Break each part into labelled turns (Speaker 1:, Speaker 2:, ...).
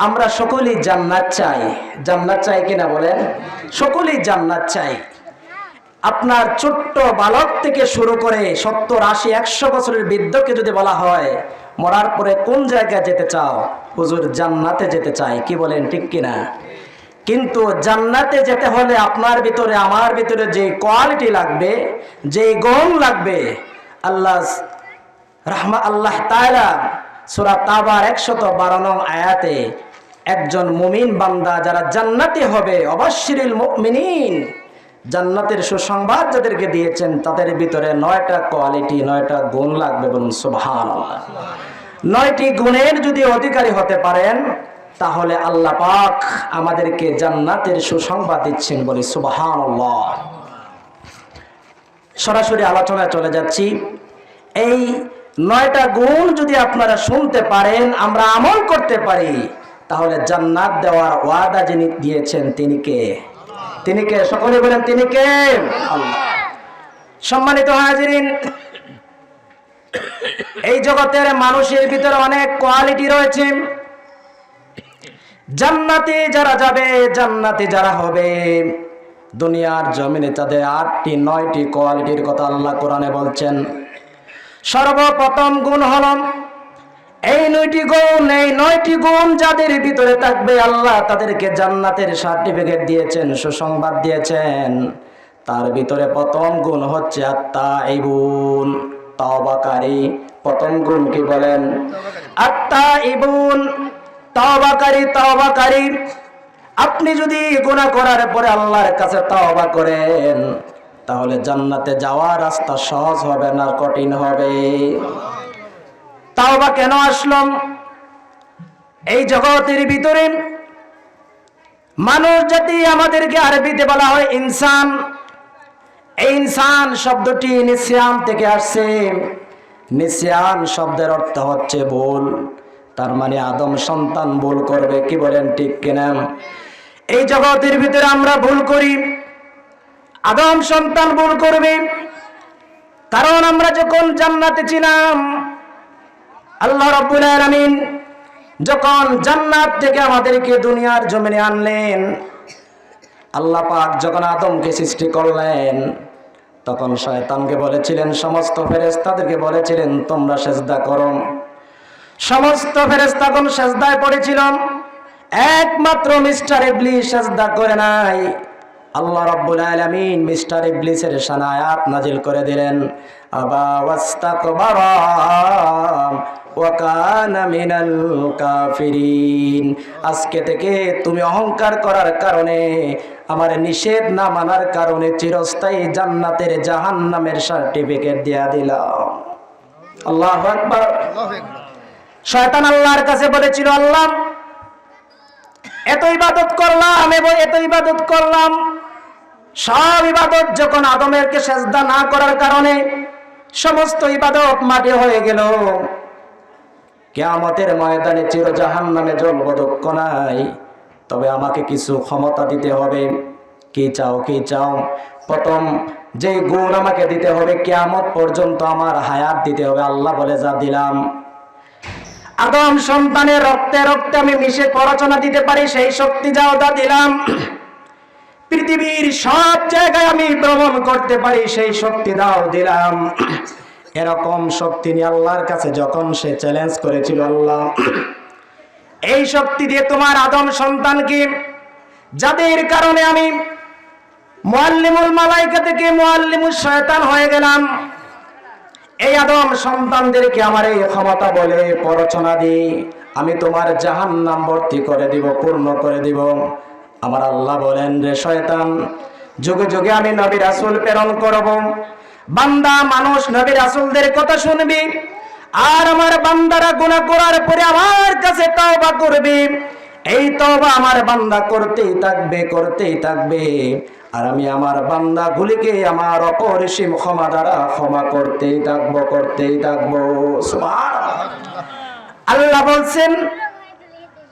Speaker 1: আমরা সকলেই জান্নাত চাই। জান্নাত চাই কিনা বলেন? সকলেই জান্নাত চাই। আপনার ছোট্ট বালক থেকে শুরু করে সত্তর, আশি, একশো বছরের বৃদ্ধকে যদি বলা হয়, মরার পরে কোন জায়গায় যেতে চাও? হুজুর, জান্নাতে যেতে চাই। কি বলেন, ঠিক কিনা? কিন্তু জান্নাতে যেতে হলে আপনার ভিতরে, আমার ভিতরে যে কোয়ালিটি লাগবে, যে গুণ লাগবে, আল্লাহ রাহমা, আল্লাহ তাআলা সূরা তাবার 112 নং আয়াতে একজন মুমিন বান্দা যারা জান্নাতি হবে অবশ্যিরিল মুমিনিন। জান্নাতের সুসংবাদ যাদেরকে দিয়েছেন, তাদের ভিতরে নয়টা কোয়ালিটি, নয়টা গুণ লাগবে বলুন, সুবহানাল্লাহ। নয়টি গুণের যদি অধিকারী হতে পারেন, তাহলে আল্লাহ পাক আমাদেরকে জান্নাতের সুসংবাদ দিচ্ছেন বলে, সুবহানাল্লাহ। সরাসরি আলোচনায় চলে যাচ্ছি। এই নয়টা গুণ যদি আপনারা শুনতে পারেন, আমরা আমল করতে পারি তাহলে জান্নাত দেওয়ার ওয়াদা যিনি দিয়েছেন তিনি কে? তিনি কে? সকলে বলেন, তিনি কে? সম্মানিত হাজিরিন, এই জগতের মানুষের ভিতরে অনেক কোয়ালিটি রয়েছে। জান্নাতে যারা যাবে, জান্নাতে যারা হবে, দুনিয়ার জমিনে তাদের আটটি, নয়টি কোয়ালিটির কথা আল্লাহ কোরআনে বলছেন। সর্বপ্রথম গুণ হল এই নয়টি গুণ, এই নয়টি গুণ যাদের ভিতরে থাকবে আল্লাহ, তাদেরকে জান্নাতের সার্টিফিকেট দিয়েছেন, সুসংবাদ দিয়েছেন। তার ভিতরে প্রথম গুণ হচ্ছে আত্মা এই গুণ তবাকারী প্রথম গুণ কি বলেন? আত্মা ইবুন তবাকারী তবাকারী আপনি যদি গুনাহ করার পরে আল্লাহর কাছে তওবা করেন, তাহলে জান্নাতে যাওয়ার রাস্তা সহজ হবে না কঠিন হবে? তাওবা কেন আসলাম? এই জগতের ভিতরে মানুষ জাতি আমাদেরকে আরবিতে বলা হয় ইনসান। এই ইনসান শব্দটি নিসিয়ান থেকে আসছে। নিসিয়ান শব্দের অর্থ হচ্ছে ভুল তার মানে আদম সন্তান ভুল করবে, কি বলেন ঠিক কিনা? এই জগতের ভিতরে আমরা ভুল করি। আদম সন্তান ভুল করবে। কারণ আমরা যখন জান্নাতে ছিলাম আল্লাহ রব্বুল আলামিন যখন জান্নাত থেকে আমাদেরকে দুনিয়ার জমিনে আনলেন, আল্লাহ পাক যখন আদমকে সৃষ্টি করলেন, তখন শয়তানকে বলেছিলেন, সমস্ত ফেরেশতাদেরকে বলেছিলেন, তোমরা সেজদা করো। সমস্ত ফেরেশতাগণ সেজদায় পড়েছিলাম একমাত্র মিস্টার ইবলিস সেজদা করে নাই। আল্লাহ রাব্বুল আলামিন মিস্টার ইবলিসের শান আয়াত নাজিল করে দিলেন। আবা ওয়াস্তাকবারা। আজকে থেকে তুমি অহংকার করার কারণে আমার নিষেধ না মানার কারণে চিরস্থায়ী জান্নাতের জাহান্নামের সার্টিফিকেট দিয়া দিলাম। আল্লাহু আকবার। শয়তান আল্লাহর কাছে বলেছিল আল্লাহ এত ইবাদত করলাম এবং এত ইবাদত করলাম। সব ইবাদত যখন আদমেরকে সেজদা না করার কারণে সমস্ত ইবাদত মাটি হয়ে গেল। কেয়ামতের ময়দানে চির জাহান নামে জ্বলব দুঃখ নাই। তবে আমাকে কিছু ক্ষমতা দিতে হবে। কি চাও কি চাও? প্রথম, যে গুণ আমাকে দিতে হবে কেয়ামত পর্যন্ত আমার হায়াত দিতে হবে। আল্লাহ বলে, যা দিলাম। আদম সন্তানের রক্তে রক্তে আমি মিশে পড়াশোনা দিতে পারি, সেই শক্তি যাও তা দিলাম। পৃথিবীর সব জায়গায় আমি ভ্রমণ করতে পারি, সেই শক্তি দাও, দিলাম। এরকম শক্তি নিয়ে আল্লাহর কাছে যখন সে চ্যালেঞ্জ করেছিল, আল্লাহ, এই শক্তি দিয়ে তোমার আদম সন্তানকে, যাদের কারণে আমি মোয়াল্লিমুল মালাইকা থেকে মোয়াল্লিমুল শয়তান হয়ে গেলাম, এই আদম সন্তানদেরকে আমার এই ক্ষমতা বলে পরচনা দি আমি তোমার জাহান নাম ভর্তি করে দিব, পূর্ণ করে দিব। আমার আল্লাহ বলেন, রে শয়তান, যুগে যুগে আমি নবী রাসুল প্রেরণ করব। বান্দা, মানুষ, নবী, রাসুলদের কথা শুনবি। আর আমার বান্দারা গুনাহ করার পরে আমার কাছে তওবা করবে। এই তওবা আমার বান্দা করতেই থাকবে করতেই থাকবে। আর আমি আমার বান্দা গুলিকে আমার অপরিসীম ক্ষমা দ্বারা ক্ষমা করতেই থাকব করতেই থাকব। আল্লাহ বলছেন,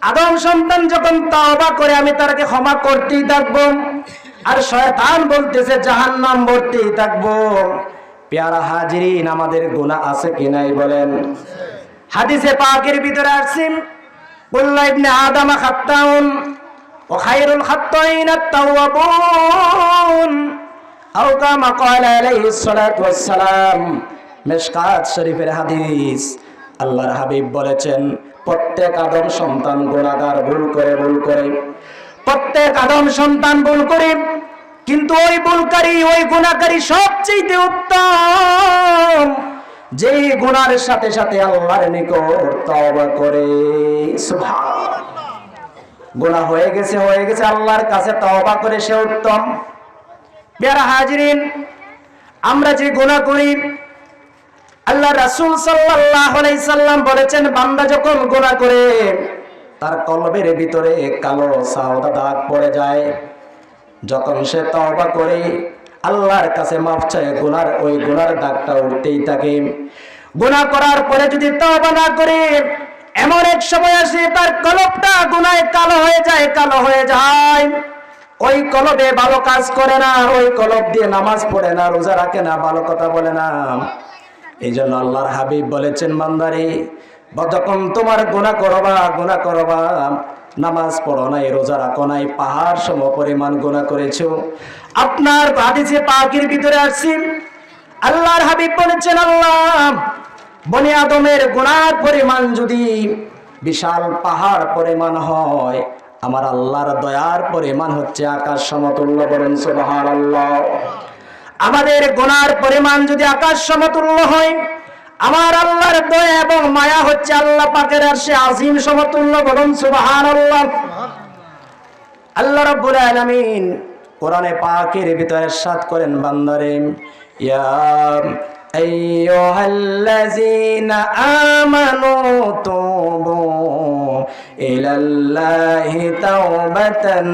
Speaker 1: আদম সন্তান যখন তাওবা করে, আমি তাকে ক্ষমা করতেই থাকব। আর শয়তান বলতেছে, জাহান্নাম ভর্তি থাকব। পেয়ারা হাজিরিন, আমাদের গুনাহ আছে কি নাই বলেন। হাদিসে পাকের ভিতরে আসছেন কুল্লা ইবনে আদম খাত্তাউন, ও খায়রুল খাত্তাইন আত-তাওয়াবুন। আও কামা ক্বালা আলাইহিস সালাতু ওয়াস সালাম মিশকাত শরীফের হাদিস। আল্লাহর হাবিব বলেছেন, প্রত্যেক আদম সন্তান গুণাগার ভুল করে ভুল করে। প্রত্যেক আদম সন্তান ভুল করে, কিন্তু ওই ভুলকারী, ওই গুণাকারী সবচেয়ে উত্তম। যে গুনার সাথে সাথে আল্লাহর নিকট তওবা করে গুনাহ হয়ে গেছে হয়ে গেছে, আল্লাহর কাছে তওবা করে সে উত্তম। পেয়ারা হাজিরিন, আমরা যে গুনাহ করি, আল্লাহ রাসূল সাল্লাল্লাহু আলাইহি সাল্লাম বলেছেন, বান্দা যখন গুনাহ করে তার কলবের ভিতরে কালো সাওদা দাগ পড়ে যায়। যখন সে তওবা করে, আল্লাহর কাছে মাফ চায়, গুনার ওই গুনার দাগটা উঠতেই থাকে। গুনাহ করার পরে যদি তওবা না করে, এমন এক সময় আসে, তার কলবটা গুনায় কালো হয়ে যায়, কালো হয়ে যায়। ওই কলবে ভালো কাজ করে না, ওই কলব দিয়ে নামাজ পড়ে না, রোজা রাখে না, ভালো কথা বলে না। এই জন্য আল্লাহর হাবিব বলেছেন মান্দারি যখন তোমার গুণা করবা গোনা করবা। নামাজ পড়ো নাই, রোজা রাখো নাই, পাহাড় সম পরিমাণ গোনা করেছ। আপনার হাদিসে পাকের ভিতরে আসছি, আল্লাহর হাবিব বলেছেন, আল্লাহ, বনে আদমের গোনার পরিমাণ যদি বিশাল পাহাড় পরিমাণ হয়, আমার আল্লাহর দয়ার পরিমাণ হচ্ছে আকাশ সমতুল্য বলেন আল্লাহ আমাদের গোনার পরিমাণ যদি আকাশ সমতুল্য হয় আমার আল্লাহর দয়া এবং মায়া হচ্ছে আল্লাহ পাকের আর সে আজিম সমতুল্য বলুন সুবহানাল্লাহ। আল্লাহ রাব্বুল আলামিন কোরআনে পাকের ভিতরে সাত করেন, বান্দারে, ইয়া আইয়ুহাল্লাযীনা আমানু তুবু ইলাল্লাহি তাওবাতান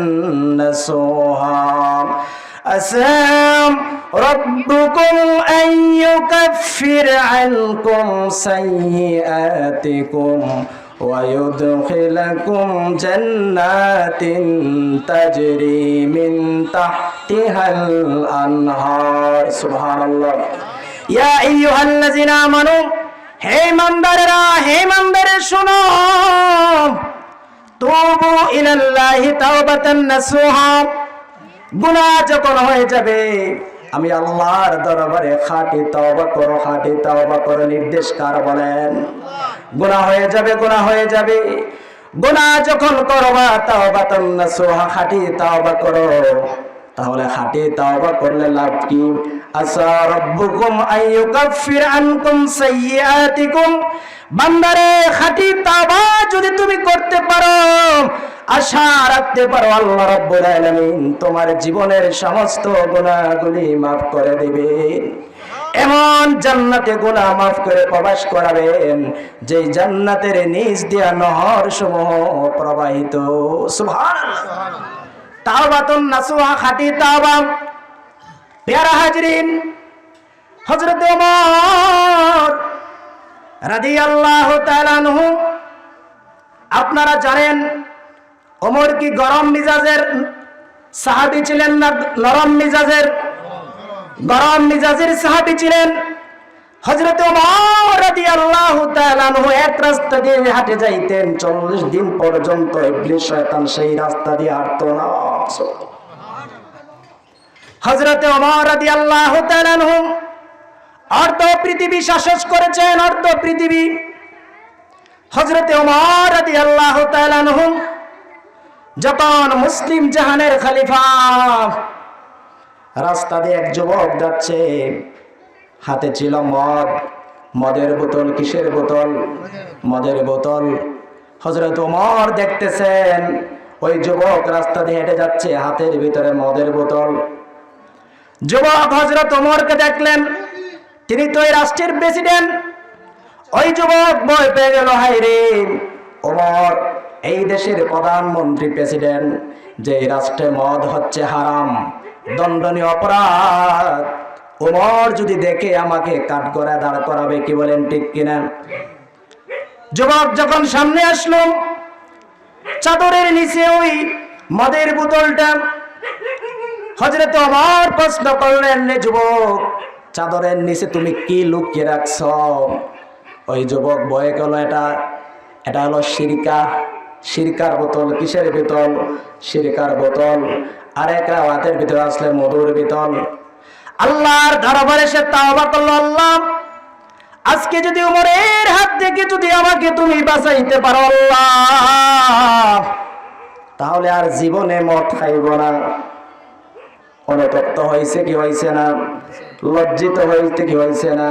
Speaker 1: নাসুহা। أسام ربكم أن يكفر عنكم سيئاتكم ويدخلكم جنات تجري من تحتها الأنهار سبحان الله يا أيها الذين آمنوا হে মান্দারেরা হে মান্দারে শোনো তুবু ইলাল্লাহি তাওবাতান নাসুহা গুনাহ যখন হয়ে যাবে, আমি আল্লাহর দরবারে খাটি তওবা করো, খাটি তওবা করো, নির্দেশ কার বলেন? গুনাহ হয়ে যাবে, গুনাহ হয়ে যাবে। গুনাহ যখন করবা তওবা তান্নাসুহা খাটি তওবা করো। তাহলে খাটি তওবা করলে লাভ কি? আসা রব্বুকুম আইয়ুকাফির আনকুম সাইয়্যাতিকুম। বান্দারে, খাটি তওবা যদি তুমি করতে পারো আশা রাখতে পারো, আল্লাহ রাব্বুল আলামিন তোমার জীবনের সমস্ত গুনাহগুলি মাফ করে দিবেন এমন জান্নাতে গুনাহ মাফ করে প্রবেশ করাবেন যে জান্নাতের নিজ দিয়া নহর সমূহ প্রবাহিত তাওবাতুন নাসুহা খাটি তাওবা। পেয়ারা হাজরিন, হযরত ওমর রাদিয়াল্লাহু তাআলা আপনারা জানেন ওমর কি গরম মিজাজের সাহাবি ছিলেন না নরম মিজাজের? গরম মিজাজের সাহাবি ছিলেন। হজরত এক হাঁটে যাইতেন। 40 দিন পর্যন্ত সেই রাস্তা দিয়ে না। হজরত অর্ধ পৃথিবী শাসন করেছেন, অর্ধ পৃথিবী। হজরত তাআলা আনহু যখন মুসলিম জাহানের খালিফা। রাস্তা দিয়ে এক যুবক যাচ্ছে। হাতে ছিল মদ। মদের বোতল, কিসের বোতল? মদের বোতল। হজরত ওমর দেখতেছেন। ওই যুবক রাস্তা দিয়ে হেঁটে যাচ্ছে, হাতের ভিতরে মদের বোতল। যুবক হজরত ওমরকে দেখলেন। তিনি তো এই রাষ্ট্রের প্রেসিডেন্ট ওই যুবক ভয় পেয়ে গেল হাই রে, ওমর এই দেশের প্রধানমন্ত্রী প্রেসিডেন্ট, যে রাষ্ট্রে মদ হচ্ছে হারাম, দণ্ডনীয় অপরাধ ওমর যদি দেখে আমাকে কাঠ করে দাঁড় করাবে কি বলেন ঠিক কিনা? যুবক যখন সামনে আসলো, চাদরের নিচে ওই মদের বোতলটা হজরত আমার প্রশ্ন করলেন যুবক, চাদরের নিচে তুমি কি লুকিয়ে রাখছ? ওই যুবক বয়ে গেল, এটা এটা হলো সিরকা। সিরকার বোতল কিসের বোতল? সিরকার বোতল। আর এক রাওয়াতের ভিতরে আসলে মধুর বোতল। আল্লাহর দরবারে সে তাওবা করল, আল্লাহ, আজকে যদি উমরের হাত থেকে যদি আমাকে তুমি বাঁচাইতে পারো, আল্লাহ, তাহলে আর জীবনে মদ খাইব না। অনুতপ্ত হয়েছে কি হয়েছে না? লজ্জিত হয়েছে কি হয়েছে না?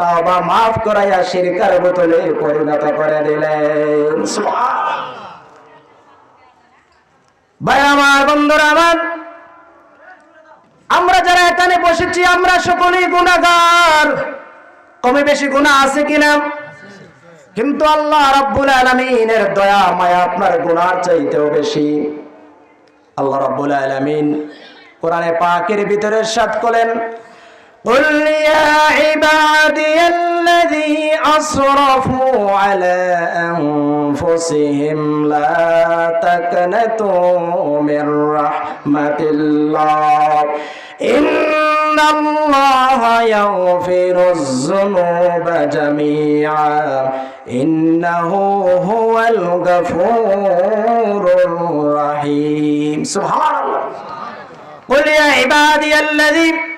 Speaker 1: তাও বা মাফ করাইয়া সিরকার বোতলে পরিণত করে দিলেন। আমার যারা এখানে বসেছি, আমরা সকলেই গুণাগার কমে বেশি গুণা আছে কিনা? কিন্তু আল্লাহ রাব্বুল আলামিনের দয়া, মায়া আপনার গুনার চাইতেও বেশি। আল্লাহ রাব্বুল আলামিন কোরআনে পাকের ভিতরে সাত করেন قل يا عبادي الذي أسرفوا على أنفسهم لا تقنطوا من رحمة الله. إن الله يغفر الذنوب جميعا. إنه هو الغفور الرحيم. سبحان الله. قل يا عبادي الذي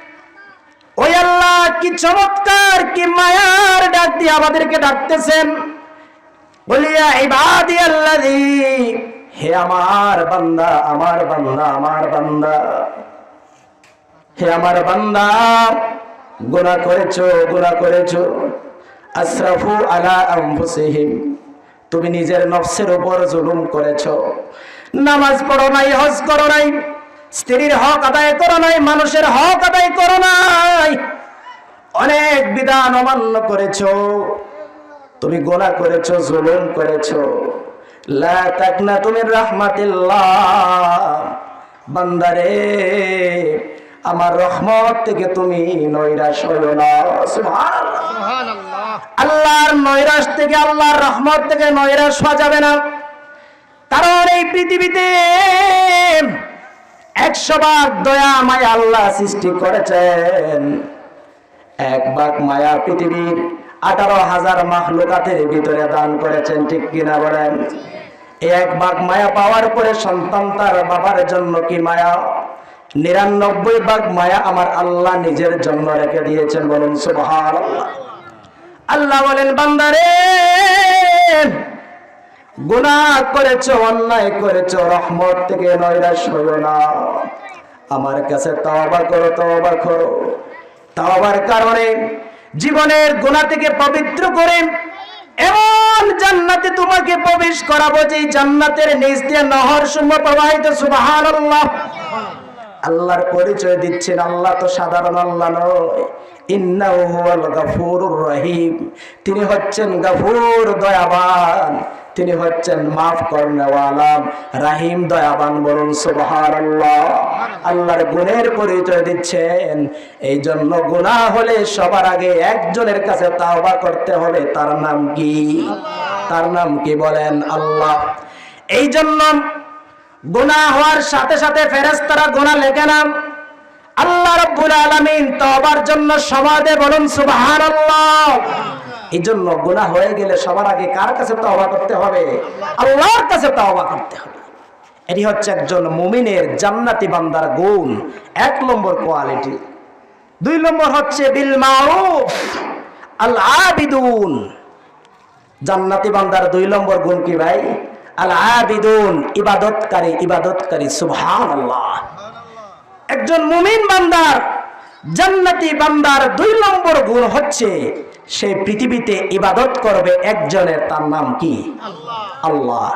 Speaker 1: ওই আল্লাহ কি চমৎকার, কি মায়ার ডাক দিয়ে আমাদেরকে ডাকতেছেন। বলিয়া, ইবাদি আল্লাহি হে আমার বান্দা আমার বান্দা আমার বান্দা, হে আমার বান্দা, গুনাহ করেছ গুনাহ করেছ। আসরাফু আলা আনফুসিহিম, তুমি নিজের নফসের উপর জুলুম করেছ। নামাজ পড়ো নাই, হজ করো নাই স্ত্রীর হক আদায় করো নাই মানুষের হক আদায় করো নাই। অনেক বিধান অমান্য করেছ। তুমি গোনা করেছ জুলুম করেছ। লা তাকনা তুমি রাহমাতিল্লাহ। বান্দারে আমার রহমত থেকে তুমি নৈরাশ হইও না। আল্লাহর নৈরাশ থেকে আল্লাহর রহমত থেকে নৈরাশ হওয়া যাবে না। কারণ এই পৃথিবীতে একশো ভাগ দয়া মায়া আল্লাহ সৃষ্টি করেছেন। এক ভাগ মায়া পৃথিবীর আঠারো হাজার মাহলুকাতের ভিতরে দান করেছেন, ঠিক কিনা বলেন? এক ভাগ মায়া পাওয়ার পরে সন্তান তার বাবার জন্য কি মায়া? নিরানব্বই ভাগ মায়া আমার আল্লাহ নিজের জন্য রেখে দিয়েছেন, বলুন সুবহান আল্লাহ বলেন, বান্দারে গুনাহ করেছ, অন্যায় করেছ, রহমত থেকে নৈরাশ হইও না। আমার কাছে তওবা করো তওবা করো। তওবার কারণে জীবনের গুনাহ থেকে পবিত্র করে এমন জান্নাতে তোমাকে প্রবেশ করাবো যে জান্নাতের নিচ দিয়ে নহর সমূহ প্রবাহিত, সুবহানাল্লাহ। আল্লাহর পরিচয় দিচ্ছেন, আল্লাহ তো সাধারণ আল্লাহ নয়। তিনি হচ্ছেন গাফুর দয়াবান। তিনি হচ্ছেন মাফ করনেওয়ালা, রাহিম দয়াবান বলুন সুবহানাল্লাহ। আল্লাহর গুণের পরিচয় দিচ্ছেন। এই জন্য গুনাহ হলে সবার আগে একজনের কাছে তাওবা করতে হবে তার নাম কি? তার নাম কি বলেন আল্লাহ। এই জন্য গুনাহ হওয়ার সাথে সাথে ফেরেশতারা গুনাহ লেখে না। আল্লাহ রাব্বুল আলামিন তওবার জন্য সমাদে বলুন, সুবহানাল্লাহ। এই জন্য গুনাহ হয়ে গেলে সবার আগে কার কাছে তওবা করতে হবে? আল্লাহর কাছে তওবা করতে হবে। এটি হচ্ছে একজন মুমিনের জান্নাতি বান্দার গুণ। এক নম্বর কোয়ালিটি। দুই নম্বর হচ্ছে বিল মারুফ, আল আবিদুন। জান্নাতি বান্দার দুই নম্বর গুণ কি ভাই? আল আবিদুন, ইবাদতকারী ইবাদতকারী, সুবহানাল্লাহ। একজন মুমিন বান্দার জান্নাতি বান্দার দুই নম্বর গুণ হচ্ছে সে পৃথিবীতে ইবাদত করবে একজনের তার নাম কি? আল্লাহ।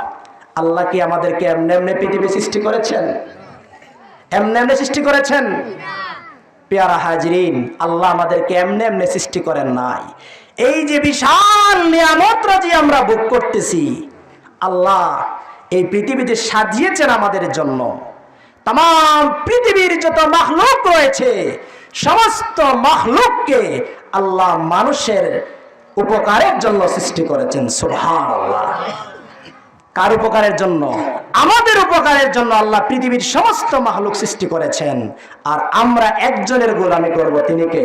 Speaker 1: আল্লাহ। কি আমাদেরকে এমনি এমনি পৃথিবী সৃষ্টি করেছেন? এমনি এমনি সৃষ্টি করেছেন? পেয়ারা হাজরিন আল্লাহ আমাদেরকে এমনি এমনি সৃষ্টি করেন নাই। এই যে বিশাল নিয়ামত রাজি আমরা ভোগ করতেছি আল্লাহ এই পৃথিবীতে সাজিয়েছেন আমাদের জন্য। তাম পৃথিবীর যত মখলুক রয়েছে সমস্ত মখলুককে আল্লাহ মানুষের উপকারের জন্য সৃষ্টি করেছেন সুবহান আল্লাহ কার উপকারের জন্য আমাদের উপকারের জন্য আল্লাহ পৃথিবীর সমস্ত মাহলুক সৃষ্টি করেছেন আর আমরা একজনের গোলামি করব তিনি কে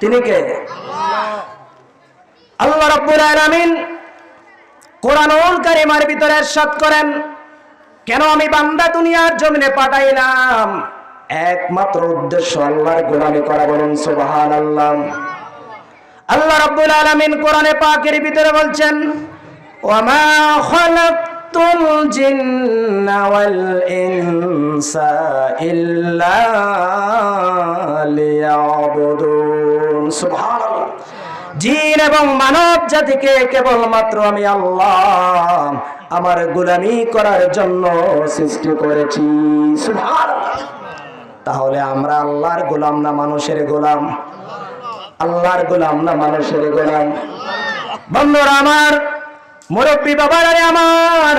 Speaker 1: তিনি কে আল্লাহ রাব্বুল আলামিন কোরআনুল কারীমের ভিতরে ارشاد করেন কেন আমি বান্দা দুনিয়ার জমিনে পাঠাইলাম? একমাত্র উদ্দেশ্য আল্লাহর গোলামি করা, বলুন সুবহানাল্লাহ। আল্লাহ রাব্বুল আলামিন কোরআনে পাকের ভিতরে বলছেন, ওয়ামা খালাকতুল জিন্না ওয়াল ইনসা ইল্লা লিয়াবুদুন। সুবহানাল্লাহ। জিন এবং মানব জাতিকে কেবলমাত্র আমি আল্লাহ আমার গোলামি করার জন্য সৃষ্টি করেছি। তাহলে আমরা আল্লাহর গোলাম না মানুষের গোলাম? আল্লাহর গোলাম না মানুষের গোলাম? বন্ধুরা আমার, মুরব্বী বাবারা আমার,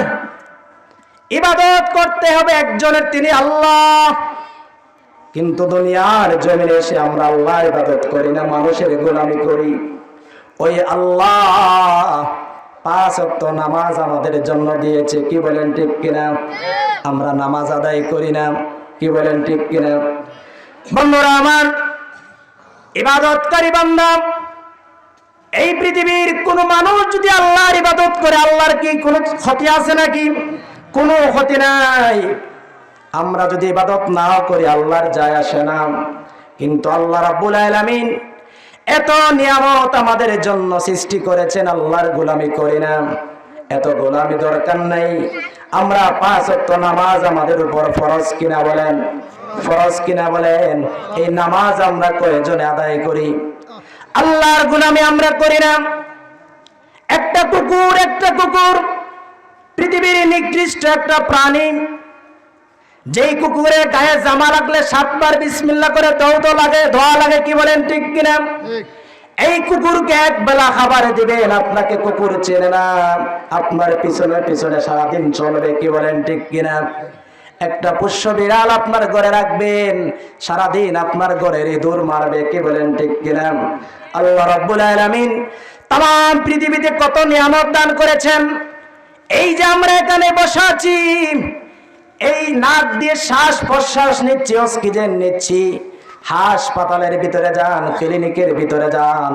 Speaker 1: ইবাদত করতে হবে একজনের, তিনি আল্লাহ। কিন্তু দুনিয়ার জমিনে এসে আমরা আল্লাহ ইবাদত করি না, মানুষের গোলামি করি। ওই আল্লাহ পাঁচ অক্ত নামাজ আমাদের জন্য দিয়েছে। কি বলেন ঠিক কিনা? আমরা নামাজ আদায় করি না। কি বলেন ঠিক কিনা? বন্ধুরা আমার ইবাদতকারী বান্দা, এই পৃথিবীর কোন মানুষ যদি আল্লাহর ইবাদত করে, আল্লাহর কি কোনো ক্ষতি আছে নাকি? কোনো ক্ষতি নাই। আমরা যদি ইবাদত নাও করি, আল্লাহর যায় আসে না। কিন্তু আল্লাহ রাব্বুল আলামিন এত নিয়ামত আমাদের জন্য সৃষ্টি করেছেন আল্লাহর গোলামি করি না। এত গোলামি দরকার নাই। আমরা পাঁচ ওয়াক্ত নামাজ আমাদের উপর ফরজ কিনা বলেন? ফরজ কিনা বলেন? এই নামাজ আমরা কয়জনে আদায় করি? আল্লাহর গোলামি আমরা করি না। একটা কুকুর একটা কুকুর, পৃথিবীর নিকৃষ্ট একটা প্রাণী যেই কুকুরের গায়ে জামা লাগলে সাতবার বিসমিল্লা করে দৌদ লাগে ধোয়া লাগে কি বলেন ঠিক কিনা? এই কুকুরকে এক বেলা খাবার দিবেন আপনাকে কুকুর চেনে না। আপনার পিছনে পিছনে সারাদিন চলবে কি বলেন ঠিক কিনা? একটা পুষ্য বিড়াল আপনার ঘরে রাখবেন সারাদিন আপনার ঘরের ইঁদুর মারবে কি বলেন ঠিক কিনা? আল্লাহ রব্বুল আলামিন তাম পৃথিবীতে কত নিয়ামত দান করেছেন। এই যে আমরা এখানে বসে আছি এই নাক দিয়ে শ্বাস প্রশ্বাস নিচ্ছি, অক্সিজেন নিচ্ছি। হাসপাতালের ভিতরে যান, ক্লিনিকের ভিতরে যান।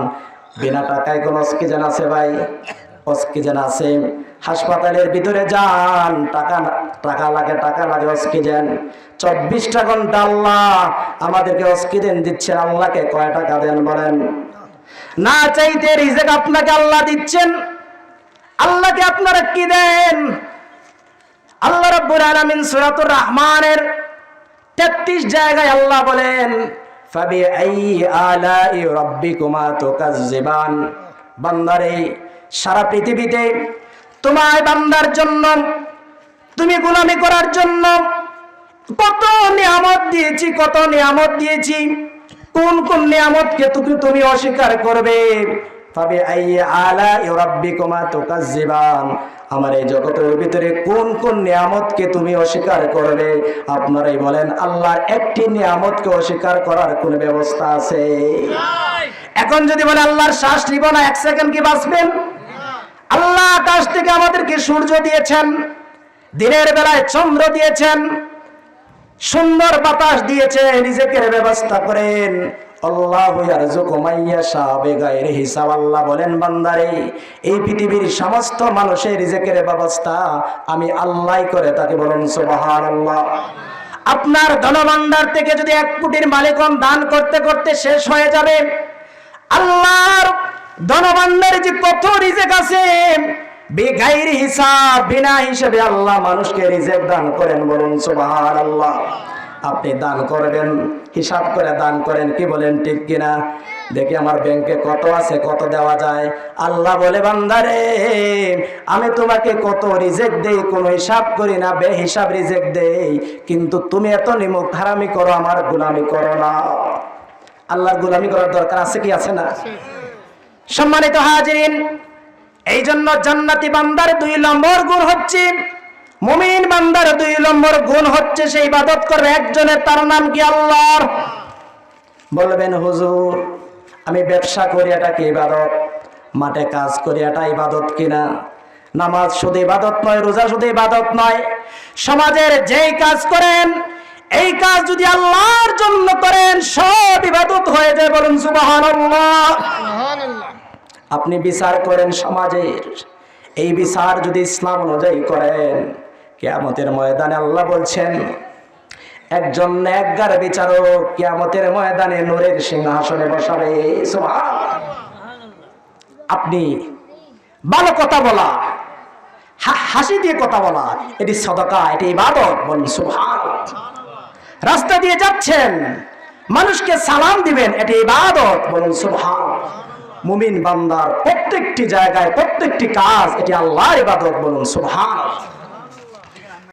Speaker 1: বিনা টাকায় কোন অক্সিজেন আছে ভাই? অক্সিজেন আছে। হাসপাতালের ভিতরে যান, টাকা টাকা লাগে টাকা লাগে, অক্সিজেন। চব্বিশটা ঘণ্টা আল্লাহ আমাদেরকে অক্সিজেন দিচ্ছেন, আল্লাহকে কয় টাকা দেন বলেন? না চাইতে রিজেক আপনাকে আল্লাহ দিচ্ছেন? আল্লাহকে আপনারা কি দেন? আল্লাহ রাব্বুল আলামিন সূরাতুর রহমানের 33 জায়গায় আল্লাহ বলেন ফাবি আই আলাই রাব্বিকুমা তুকাজ্জিবান। বান্দারে, সারা পৃথিবীতে তোমার বান্দার জন্য, তুমি গোলামি করার জন্য কত নিয়ামত দিয়েছি, কত নিয়ামত দিয়েছি, কোন কোন নিয়ামতকে তুমি তুমি অস্বীকার করবে? আমার এই জগতের ভিতরে কোন কোন নিয়ামতকে তুমি অস্বীকার করবে? আপনারাই বলেন আল্লাহর একটি নিয়ামতকে অস্বীকার করার কোন ব্যবস্থা আছে? এখন যদি বলে আল্লাহর শ্বাস নিব না, এক সেকেন্ড কি বাঁচবেন? আল্লাহ আকাশ থেকে আমাদেরকে সূর্য দিয়েছেন, দিনের বেলায় চন্দ্র দিয়েছেন, সুন্দর বাতাস দিয়েছে, নিজেকে ব্যবস্থা করেন। আল্লাহ হিসাব। আল্লাহ বলেন এই পৃথিবীর সমস্ত মানুষের ব্যবস্থা আমি আল্লাহই করে তাকে আপনার ধনভাণ্ডার থেকে যদি এক কোটির মালিকন দান করতে করতে শেষ হয়ে যাবে। আল্লাহর ধনভাণ্ডারে যে কত রিজেক আছে, বেগাইর হিসাব, বিনা হিসেবে আল্লাহ মানুষকে রিজেক দান করেন বলুন, সুবহানাল্লাহ। আপনি দান করবেন, হিসাব করে দান করেন, কি বলেন, ঠিক কিনা? দেখি আমার ব্যাংকে কত আছে, কত দেওয়া যায়। আল্লাহ বলে বান্দারে আমি তোমাকে কত রিজেক্ট দেই, কোনো হিসাব করি না বে হিসাব রিজেক্ট দেই, কিন্তু তুমি এত নিমুখ হারামি করো, আমার গোলামি করো না। আল্লাহর গোলামি করার দরকার আছে কি, আছে না? সম্মানিত হাজিরিন এই জন্য জান্নাতি বান্দার দুই নম্বর গুণ হচ্ছে মুমিন বান্দার দুই নম্বর গুণ হচ্ছে সেই ইবাদত করবে। একজনের তার নাম কি আল্লাহর? বলবেন হুজুর আমি ব্যবসা করি এটা কি ইবাদত? মাঠে কাজ করি এটা ইবাদত কিনা নামাজ শুধু ইবাদত নয় রোজা শুধু ইবাদত নয়। সমাজের যেই কাজ করেন এই কাজ যদি আল্লাহর জন্য করেন সব ইবাদত হয়ে যায়। বলুন সুবহানাল্লাহ। আপনি বিচার করেন সমাজের। এই বিচার যদি ইসলাম অনুযায়ী করেন কেয়ামতের ময়দানে আল্লাহ বলছেন, একজন একগার বিচারক কেয়ামতের ময়দানে নূরের সিংহাসনে বসাবে। আপনি ভালো কথা বলা হাসি দিয়ে কথা বলা, এটি সদকা, এটি ইবাদত বলুন, সুবহানাল্লাহ। রাস্তা দিয়ে যাচ্ছেন, মানুষকে সালাম দিবেন, এটি ইবাদত বলুন সুবহান মুমিন বান্দার প্রত্যেকটি জায়গায় প্রত্যেকটি কাজ, এটি আল্লাহর ইবাদত বলুন সুবহান